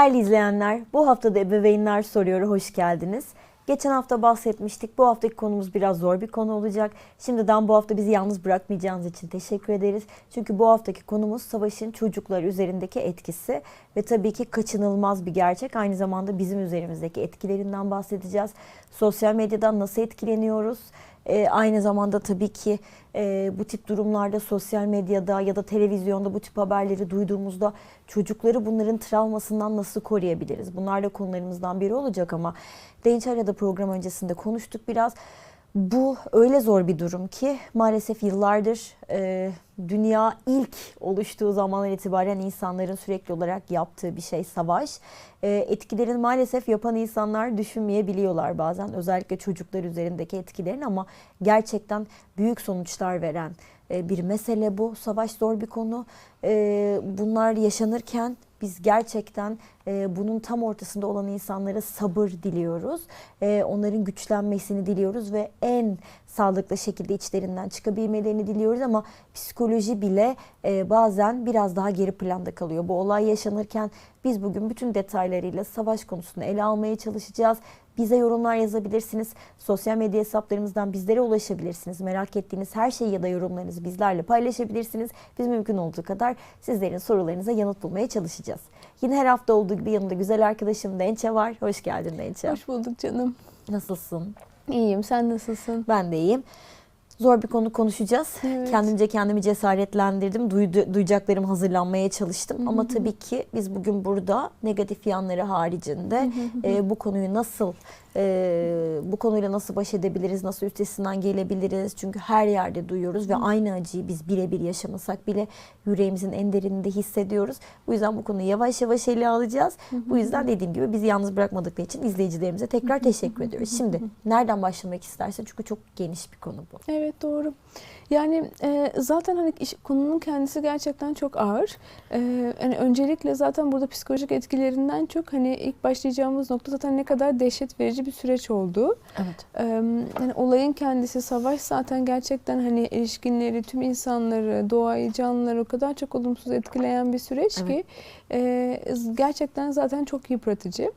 Değerli izleyenler, bu hafta da ebeveynler soruyor. Hoş geldiniz. Geçen hafta bahsetmiştik. Bu haftaki konumuz biraz zor bir konu olacak. Şimdiden bu hafta bizi yalnız bırakmayacağınız için teşekkür ederiz. Çünkü bu haftaki konumuz savaşın çocuklar üzerindeki etkisi ve tabii ki kaçınılmaz bir gerçek. Aynı zamanda bizim üzerimizdeki etkilerinden bahsedeceğiz. Sosyal medyadan nasıl etkileniyoruz? Ee, aynı zamanda tabii ki e, bu tip durumlarda sosyal medyada ya da televizyonda bu tip haberleri duyduğumuzda çocukları bunların travmasından nasıl koruyabiliriz? Bunlar da konularımızdan biri olacak ama Genç Arada program öncesinde konuştuk biraz. Bu öyle zor bir durum ki maalesef yıllardır e, dünya ilk oluştuğu zamandan itibaren insanların sürekli olarak yaptığı bir şey savaş. E, etkilerini maalesef yapan insanlar düşünmeyebiliyorlar bazen özellikle çocuklar üzerindeki etkilerini ama gerçekten büyük sonuçlar veren e, bir mesele bu. Savaş zor bir konu. E, bunlar yaşanırken biz gerçekten e, bunun tam ortasında olan insanlara sabır diliyoruz. E, onların güçlenmesini diliyoruz ve en sağlıklı şekilde içlerinden çıkabilmelerini diliyoruz ama psikoloji bile e, bazen biraz daha geri planda kalıyor. Bu olay yaşanırken biz bugün bütün detaylarıyla savaş konusunu ele almaya çalışacağız. Bize yorumlar yazabilirsiniz. Sosyal medya hesaplarımızdan bizlere ulaşabilirsiniz. Merak ettiğiniz her şeyi ya da yorumlarınızı bizlerle paylaşabilirsiniz. Biz mümkün olduğu kadar sizlerin sorularınıza yanıt bulmaya çalışacağız. Yine her hafta olduğu gibi yanımda güzel arkadaşım Dençe var. Hoş geldin Dençe. Hoş bulduk canım. Nasılsın? İyiyim. Sen nasılsın? Ben de iyiyim. Zor bir konu konuşacağız. Evet. Kendimce kendimi cesaretlendirdim. Duydu, duyacaklarımı hazırlanmaya çalıştım. Ama tabii ki biz bugün burada negatif yanları haricinde e, bu konuyu nasıl e, bu konuyla nasıl baş edebiliriz, nasıl üstesinden gelebiliriz? Çünkü her yerde duyuyoruz ve aynı acıyı biz birebir yaşamasak bile yüreğimizin en derininde hissediyoruz. Bu yüzden bu konuyu yavaş yavaş ele alacağız. Bu yüzden dediğim gibi bizi yalnız bırakmadıkları için izleyicilerimize tekrar teşekkür ediyoruz. Şimdi nereden başlamak istersen çünkü çok geniş bir konu bu. Evet doğru. Yani e, zaten hani iş, konunun kendisi gerçekten çok ağır. E, hani öncelikle zaten burada psikolojik etkilerinden çok hani ilk başlayacağımız nokta zaten ne kadar dehşet verici bir süreç oldu. Evet. E, hani olayın kendisi savaş zaten gerçekten hani ilişkinleri, tüm insanları, doğayı, canlıları o kadar çok olumsuz etkileyen bir süreç Evet. ki e, gerçekten zaten çok yıpratıcı.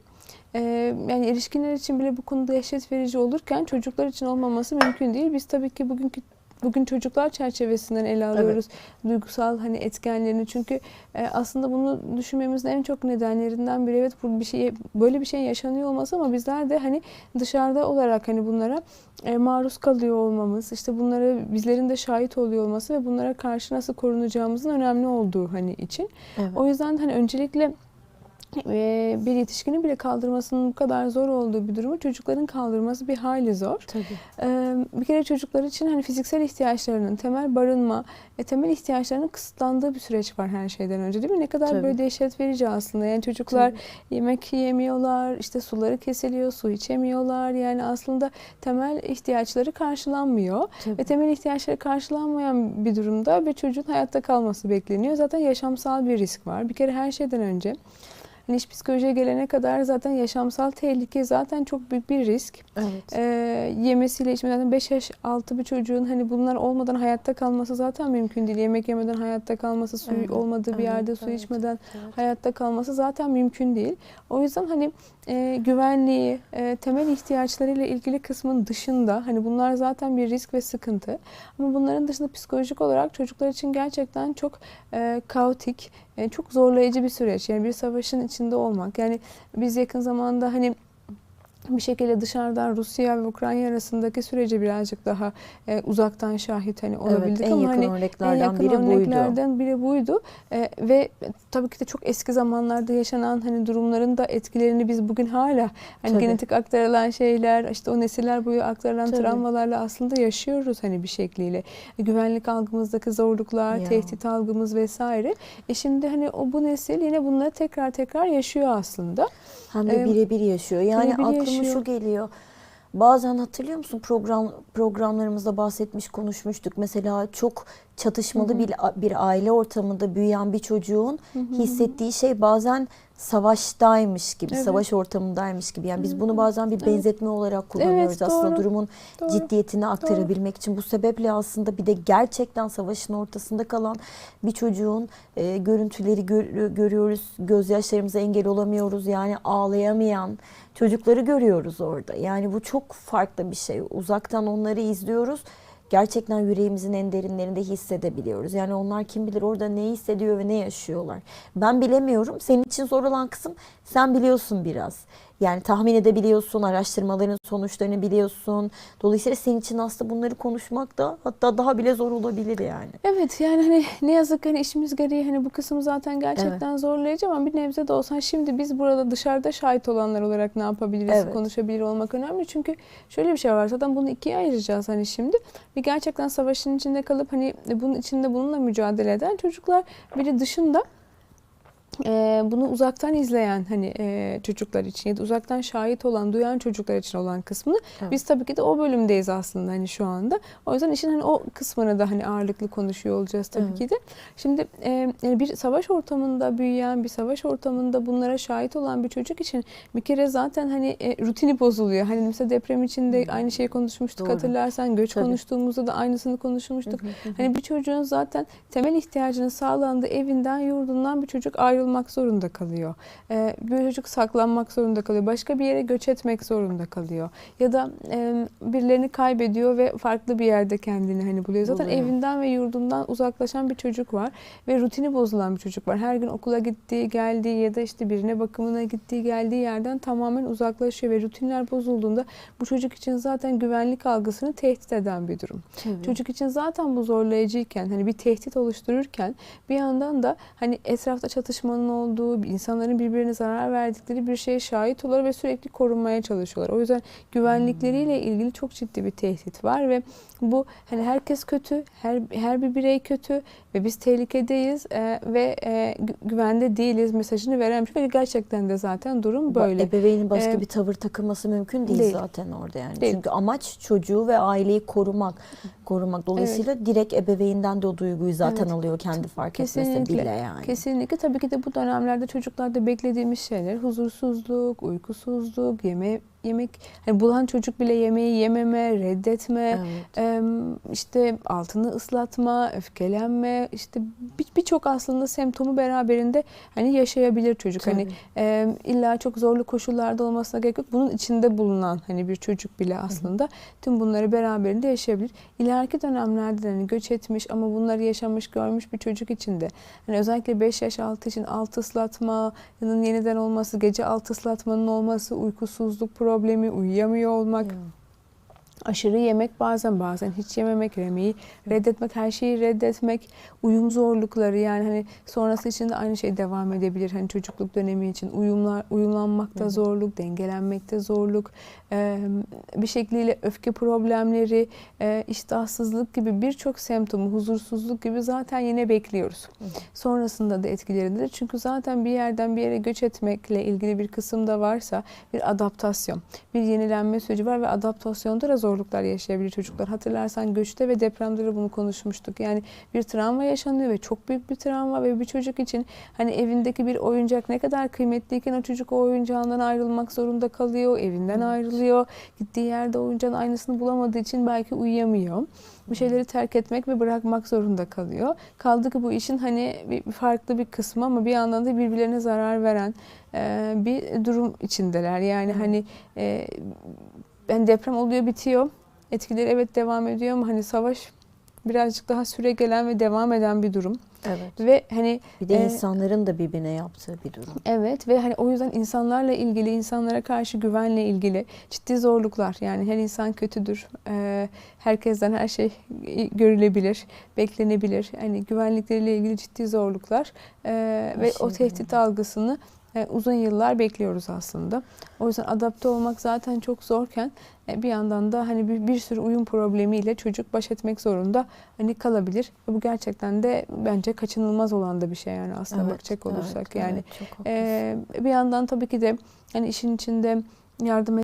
Ee, yani erişkinler için bile bu konuda dehşet verici olurken çocuklar için olmaması mümkün değil. Biz tabii ki bugünkü bugün çocuklar çerçevesinden ele alıyoruz duygusal hani etkenlerini çünkü e, aslında bunu düşünmemizin en çok nedenlerinden biri evet bu bir şey böyle bir şey yaşanıyor olması ama bizler de hani dışarıda olarak hani bunlara e, maruz kalıyor olmamız işte bunlara bizlerin de şahit oluyor olması ve bunlara karşı nasıl korunacağımızın önemli olduğu hani için. Evet. O yüzden hani öncelikle e, bir yetişkinin bile kaldırmasının bu kadar zor olduğu bir durumu çocukların kaldırması bir hayli zor. Tabii. Ee, bir kere çocuklar için hani fiziksel ihtiyaçlarının, temel barınma ve temel ihtiyaçlarının kısıtlandığı bir süreç var her şeyden önce değil mi? Ne kadar Tabii. böyle dehşet verici aslında. Yani çocuklar Tabii. yemek yiyemiyorlar, işte suları kesiliyor, su içemiyorlar. Yani aslında temel ihtiyaçları karşılanmıyor. Tabii. Ve temel ihtiyaçları karşılanmayan bir durumda bir çocuğun hayatta kalması bekleniyor. Zaten yaşamsal bir risk var. Bir kere her şeyden önce hani iş psikolojiye gelene kadar zaten yaşamsal tehlike zaten çok büyük bir risk. Evet. Ee, yemesiyle içmeden 5 yaş altı bir çocuğun hani bunlar olmadan hayatta kalması zaten mümkün değil. Yemek yemeden hayatta kalması, suyu Evet, olmadığı bir evet, yerde su evet, içmeden evet. hayatta kalması zaten mümkün değil. O yüzden hani e, güvenliği, e, temel ihtiyaçlarıyla ilgili kısmın dışında hani bunlar zaten bir risk ve sıkıntı. Ama bunların dışında psikolojik olarak çocuklar için gerçekten çok e, kaotik, çok zorlayıcı bir süreç. Yani bir savaşın içinde olmak. Yani biz yakın zamanda hani bir şekilde dışarıdan Rusya ve Ukrayna arasındaki sürece birazcık daha e, uzaktan şahit hani olabildik en ama hani örneklerden en yakın biri buydu. örneklerden biri buydu. E, ve tabii ki de çok eski zamanlarda yaşanan hani durumların da etkilerini biz bugün hala hani Tabii. genetik aktarılan şeyler, işte o nesiller boyu aktarılan Tabii. travmalarla aslında yaşıyoruz hani bir şekliyle. E, güvenlik algımızdaki zorluklar, Ya. tehdit algımız vesaire. E şimdi hani o bu nesil yine bunları tekrar tekrar yaşıyor aslında. Hem de Ee, birebir yaşıyor. Yani birebir aklıma şu geliyor. Bazen hatırlıyor musun program programlarımızda bahsetmiş konuşmuştuk. Mesela çok çatışmalı bir bir aile ortamında büyüyen bir çocuğun hissettiği şey bazen savaştaymış gibi, Evet. savaş ortamındaymış gibi. Yani biz bunu bazen bir benzetme olarak kullanıyoruz Evet, aslında doğru. durumun Doğru. ciddiyetini aktarabilmek için. Bu sebeple aslında bir de gerçekten savaşın ortasında kalan bir çocuğun e, görüntüleri gör- görüyoruz. Gözyaşlarımıza engel olamıyoruz. Yani ağlayamayan çocukları görüyoruz orada. Yani bu çok farklı bir şey. Uzaktan onları izliyoruz. Gerçekten yüreğimizin en derinlerinde hissedebiliyoruz. Yani onlar kim bilir orada ne hissediyor ve ne yaşıyorlar. Ben bilemiyorum. Senin için zor olan kısım sen biliyorsun biraz. Yani tahmin edebiliyorsun, araştırmaların sonuçlarını biliyorsun. Dolayısıyla senin için aslında bunları konuşmak da hatta daha bile zor olabilir yani. Evet yani hani ne yazık ki hani işimiz gereği hani bu kısım zaten gerçekten zorlayıcı ama bir nebze de olsa şimdi biz burada dışarıda şahit olanlar olarak ne yapabiliriz, Evet. konuşabilir olmak önemli. Çünkü şöyle bir şey var zaten bunu ikiye ayıracağız hani şimdi. Bir gerçekten savaşın içinde kalıp hani bunun içinde bununla mücadele eden çocuklar bir de dışında e, bunu uzaktan izleyen hani e, çocuklar için ya da uzaktan şahit olan, duyan çocuklar için olan kısmını Evet. biz tabii ki de o bölümdeyiz aslında hani şu anda. O yüzden işin hani o kısmını da hani ağırlıklı konuşuyor olacağız tabii Evet. ki de. Şimdi e, yani bir savaş ortamında büyüyen, bir savaş ortamında bunlara şahit olan bir çocuk için bir kere zaten hani e, rutini bozuluyor. Hani mesela deprem içinde aynı şeyi konuşmuştuk Doğru. hatırlarsan. Göç Tabii. konuştuğumuzda da aynısını konuşmuştuk. Hani bir çocuğun zaten temel ihtiyacının sağlandığı evinden, yurdundan bir çocuk ayrılmak zorunda kalıyor. Ee, bir çocuk saklanmak zorunda kalıyor. Başka bir yere göç etmek zorunda kalıyor. Ya da e, birilerini kaybediyor ve farklı bir yerde kendini hani buluyor. Zaten Buluyor. evinden ve yurdundan uzaklaşan bir çocuk var ve rutini bozulan bir çocuk var. Her gün okula gittiği, geldiği ya da işte birine bakımına gittiği, geldiği yerden tamamen uzaklaşıyor ve rutinler bozulduğunda bu çocuk için zaten güvenlik algısını tehdit eden bir durum. Çocuk için zaten bu zorlayıcıyken hani bir tehdit oluştururken bir yandan da hani etrafta çatışmanın olduğu, insanların birbirine zarar verdikleri bir şeye şahit oluyor ve sürekli korunmaya çalışıyorlar. O yüzden güvenlikleriyle ilgili çok ciddi bir tehdit var ve bu hani herkes kötü, her her bir birey kötü ve biz tehlikedeyiz e, ve e, gü- güvende değiliz mesajını veren bir şey. Gerçekten de zaten durum Böyle. Ebeveynin başka Ee, bir tavır takılması mümkün değil, değil. zaten orada yani. Değil. Çünkü amaç çocuğu ve aileyi korumak. Korumak. Dolayısıyla direkt ebeveyinden de o duyguyu zaten Evet. alıyor kendi fark Kesinlikle. bile yani. Kesinlikle. Tabii ki de bu dönemlerde çocuklarda beklediğimiz şeyler huzursuzluk, uykusuzluk, yeme yemek hani bulan çocuk bile yemeği yememe, reddetme, Evet. işte altını ıslatma, öfkelenme, işte bir- birçok aslında semptomu beraberinde hani yaşayabilir çocuk. Hani Tabii. e, illa çok zorlu koşullarda olmasına gerek yok. Bunun içinde bulunan hani bir çocuk bile aslında tüm bunları beraberinde yaşayabilir. İleriki dönemlerde de hani göç etmiş ama bunları yaşamış, görmüş bir çocuk için de hani özellikle 5 yaş altı için alt ıslatmanın yeniden olması, gece alt ıslatmanın olması, uykusuzluk problemi, uyuyamıyor olmak, aşırı yemek bazen bazen hiç yememek, yemeği reddetmek, her şeyi reddetmek, uyum zorlukları yani hani sonrası için de aynı şey devam edebilir. Hani çocukluk dönemi için uyumlar, uyumlanmakta zorluk, dengelenmekte zorluk, bir şekliyle öfke problemleri, eee, iştahsızlık gibi birçok semptomu, huzursuzluk gibi zaten yine bekliyoruz. Sonrasında da etkileridir. Çünkü zaten bir yerden bir yere göç etmekle ilgili bir kısım da varsa bir adaptasyon, bir yenilenme süreci var ve adaptasyonda da zorluklar yaşayabilir çocuklar. Hatırlarsan göçte ve depremde de bunu konuşmuştuk. Yani bir travma yaşanıyor ve çok büyük bir travma ve bir çocuk için hani evindeki bir oyuncak ne kadar kıymetliyken o çocuk o oyuncağından ayrılmak zorunda kalıyor, evinden ayrılıyor. Gittiği yerde oyuncağın aynısını bulamadığı için belki uyuyamıyor. Bir şeyleri terk etmek ve bırakmak zorunda kalıyor. Kaldı ki bu işin hani bir farklı bir kısmı ama bir yandan da birbirlerine zarar veren bir durum içindeler. Yani hani yani deprem oluyor bitiyor. Etkileri evet devam ediyor ama hani savaş birazcık daha süre gelen ve devam eden bir durum. Evet. Ve hani Bir de Ee, insanların da birbirine yaptığı bir durum. Evet ve hani o yüzden insanlarla ilgili, insanlara karşı güvenle ilgili ciddi zorluklar. Yani her insan kötüdür. Ee, herkesten her şey görülebilir, beklenebilir. Hani güvenlikleriyle ilgili ciddi zorluklar Ee, ve o tehdit algısını e, uzun yıllar bekliyoruz aslında. O yüzden adapte olmak zaten çok zorken e, bir yandan da hani bir, bir sürü uyum problemiyle çocuk baş etmek zorunda hani kalabilir. Bu gerçekten de bence kaçınılmaz olan da bir şey yani aslında Evet, bakacak olursak evet, yani. evet. Ee, bir yandan tabii ki de hani işin içinde yardım